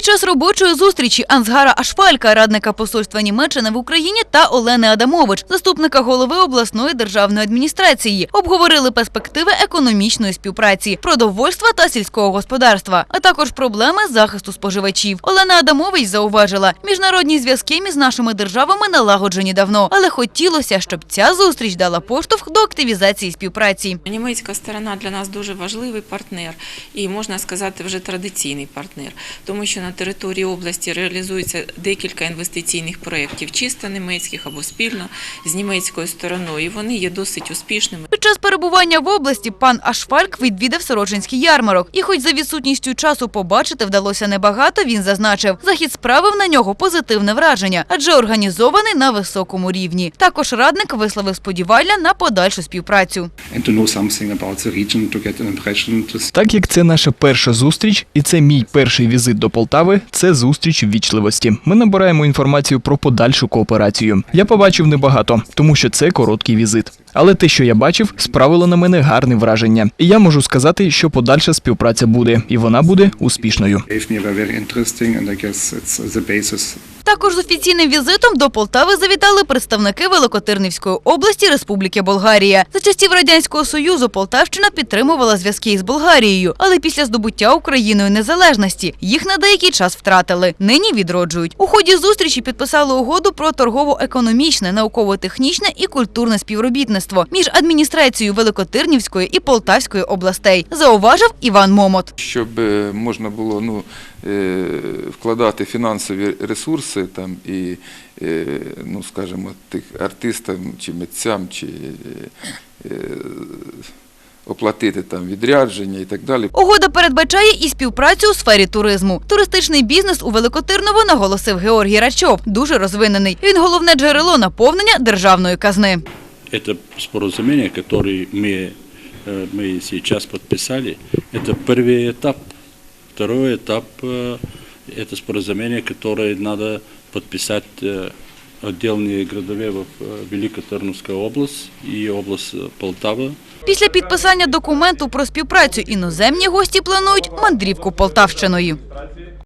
Під час робочої зустрічі Ансгара Ашфалька, радника посольства Німеччини в Україні, та Олени Адамович, заступника голови обласної державної адміністрації, обговорили перспективи економічної співпраці, продовольства та сільського господарства, а також проблеми захисту споживачів. Олена Адамович зауважила, міжнародні зв'язки між нашими державами налагоджені давно, але хотілося, щоб ця зустріч дала поштовх до активізації співпраці. Німецька сторона для нас дуже важливий партнер і можна сказати вже традиційний партнер, тому що на території області реалізується декілька інвестиційних проєктів, чисто німецьких або спільно з німецькою стороною. І вони є досить успішними. Під час перебування в області пан Ашфальк відвідав Сорочинський ярмарок. І хоч за відсутністю часу побачити вдалося небагато, він зазначив, захід справив на нього позитивне враження, адже організований на високому рівні. Також радник висловив сподівання на подальшу співпрацю. Так як це наша перша зустріч, і це мій перший візит до Полтави, це зустріч ввічливості. Ми набираємо інформацію про подальшу кооперацію. Я побачив небагато, тому що це короткий візит. Але те, що я бачив, справило на мене гарне враження. І я можу сказати, що подальша співпраця буде, і вона буде успішною. it's the Також з офіційним візитом до Полтави завітали представники Великотирнівської області Республіки Болгарія. За часів радянського союзу Полтавщина підтримувала зв'язки із Болгарією, але після здобуття Україною незалежності їх на деякий час втратили. Нині відроджують. У ході зустрічі підписали угоду про торгово-економічне, науково-технічне і культурне співробітництво між адміністрацією Великотирнівської і Полтавської областей. Зауважив Іван Момот. щоб е, можна було ну, е, вкладати фінансові ресурси там, і, е, ну, скажімо, тих артистам чи митцям, чи е, е, оплатити там відрядження і так далі. Угода передбачає і співпрацю у сфері туризму. Туристичний бізнес у Великотирново наголосив Георгій Рачов. Дуже розвинений. Він головне джерело наповнення державної казни. Это споразумение, которое мы, э, мы сейчас подписали, это первый этап. Второй этап э, – это споразумение, которое надо подписать э, отдельные городове в э, Великотырновская область и область э, Полтава. Після підписання документу про співпрацю іноземні гості планують мандрівку Полтавщиною.